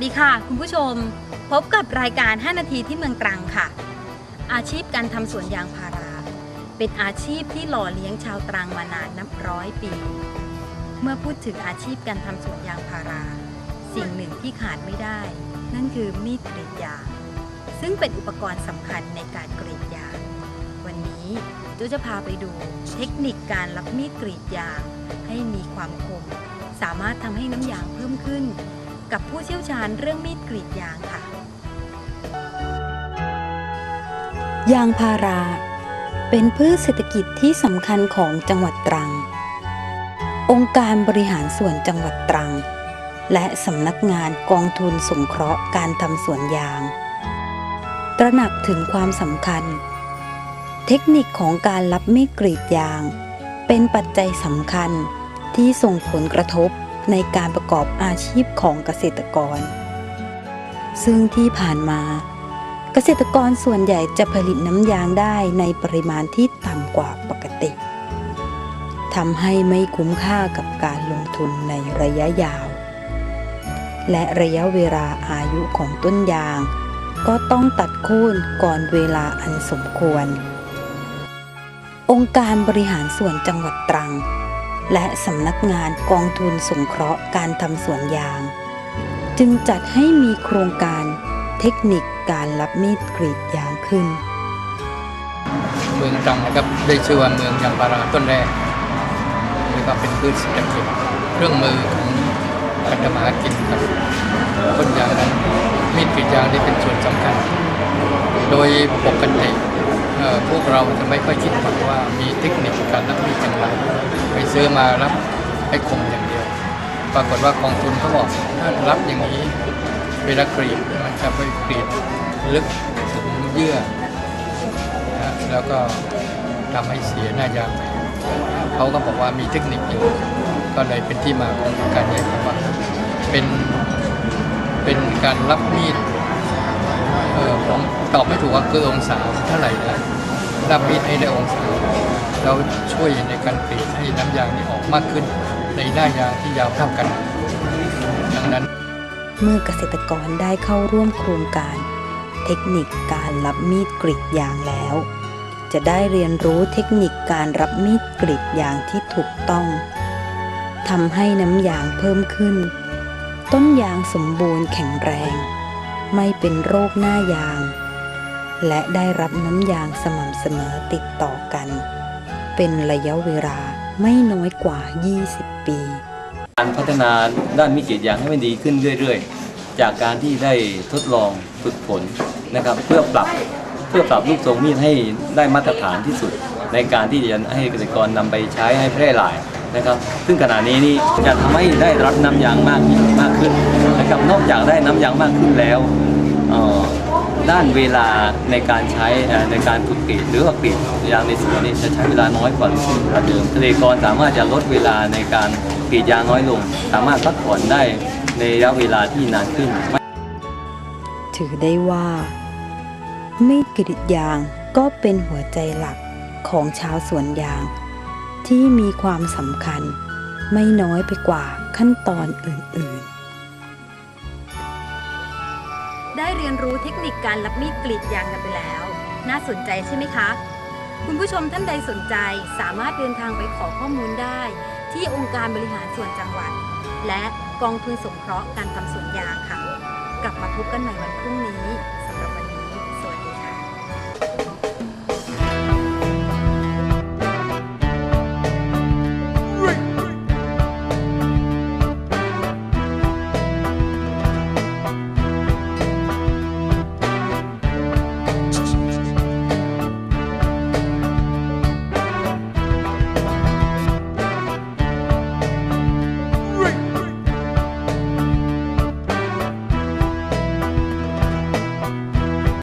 สดีค่ะ คุณผู้ชม พบกับรายการ 5 นาทีที่เมืองตรังค่ะ อาชีพการทำสวนยางพารา เป็นอาชีพที่หล่อเลี้ยงชาวตรังมานานนับร้อยปี เมื่อพูดถึงอาชีพการทำสวนยางพารา สิ่งหนึ่งที่ขาดไม่ได้ นั่นคือมีดกรีดยางซึ่งเป็นอุปกรณ์สำคัญในการกรีดยาง วันนี้จูจะพาไปดูเทคนิคการรับมีดกรีดยาง ให้มีความคม สามารถทำให้น้ำยางเพิ่มขึ้น กับผู้เชี่ยวชาญเรื่องมีดกรีดยางค่ะ ยางพารา เป็นพืชเศรษฐกิจที่สำคัญของจังหวัดตรัง องค์การบริหารส่วนจังหวัดตรัง และสำนักงานกองทุนสงเคราะห์การทำสวนยาง ตระหนักถึงความสำคัญ เทคนิคของการรับมีดกรีดยาง เป็นปัจจัยสำคัญที่ส่งผลกระทบ ในการประกอบอาชีพของเกษตรกร ซึ่งที่ผ่านมา เกษตรกรส่วนใหญ่จะผลิตน้ำยางได้ในปริมาณที่ต่ำกว่าปกติทำให้ไม่คุ้มค่ากับการลงทุนในระยะยาว และระยะเวลาอายุของต้นยาง ก็ต้องตัดโค่นก่อนเวลาอันสมควร องค์การบริหารส่วนจังหวัดตรัง และสำนักงานกองทุนสงเคราะห์การทำสวนยาง จึงจัดให้มีโครงการเทคนิคการรับมีดกรีดยางขึ้น เมืองตรังนะครับได้ชื่อว่าเมืองยางพาราต้นแรกแล้วก็เป็นพืชเศรษฐกิจเครื่องมือของการทำมาหากินครับต้นยางนั้นมีดกรีดยางนี่เป็นส่วนสำคัญ โดยปกติ พวกเราจะไม่ค่อยคิดหรอกว่ามีเทคนิคการรับมีดอย่างไรไปซื้อมารับให้คมอย่างเดียว ปรากฏว่ากองทุนเขาบอกถ้ารับอย่างนี้เวลากรีดมันจะไปกรีดลึกถึงเยื่อนะแล้วก็ทำให้เสียหน้ายางไปเขาก็บอกว่ามีเทคนิคอยู่ก็เลยเป็นที่มาของการแยกว่าเป็นเป็นการรับมีดเออผมตอบไม่ถูกว่าคือองศาเท่าไหร่นะ รับมีดให้ได้องศาเราช่วยในการกรีดให้น้ำยางนี่ออกมากขึ้น ในหน้ายางที่ยาวเท่ากัน ดังนั้น เมื่อเกษตรกรได้เข้าร่วมโครงการ เทคนิคการรับมีดกรีดยางแล้ว จะได้เรียนรู้เทคนิคการรับมีดกรีดยางที่ถูกต้องทำให้น้ำยางเพิ่มขึ้น ต้นยางสมบูรณ์แข็งแรง ไม่เป็นโรคหน้ายาง และได้รับน้ำยางสม่ำเสมอติดต่อกัน เป็นระยะเวลาไม่น้อยกว่า 20 ปี การพัฒนาด้านมีดกรีดยางให้มันดีขึ้นเรื่อย ๆ จากการที่ได้ทดลองฝึกฝนนะครับ เพื่อปรับเพื่อปรับรูปทรงมีดให้ได้มาตรฐานที่สุด ในการที่จะให้เกษตรกรนำไปใช้ให้แพร่หลายนะครับ ซึ่งขณะนี้นี่จะทำให้ได้รับน้ำยางมากมากขึ้นนะครับนอกจากได้น้ำยางมากขึ้นแล้วออ ด้านเวลาในการใช้ในการฝึกกรีดหรือว่ากรีดยางในสวนนี่จะใช้เวลาน้อยกว่าเดิมเกษตรกรสามารถจะลดเวลาในการกรีดยางน้อยลง สามารถพักผ่อนได้ในระยะเวลาที่นานขึ้น ถือได้ว่า ไมีดกรีดยางก็เป็นหัวใจหลักของชาวสวนยาง ที่มีความสำคัญไม่น้อยไปกว่าขั้นตอนอื่นๆ ได้เรียนรู้เทคนิคการรับมีดกรีดยางกันไปแล้ว น่าสนใจใช่ไหมคะ คุณผู้ชมท่านใดสนใจสามารถเดินทางไปขอข้อมูลได้ ที่องค์การบริหารส่วนจังหวัด และกองทุนสงเคราะห์การทำสวนยางค่ะ กลับมาพบกันใหม่วันพรุ่งนี้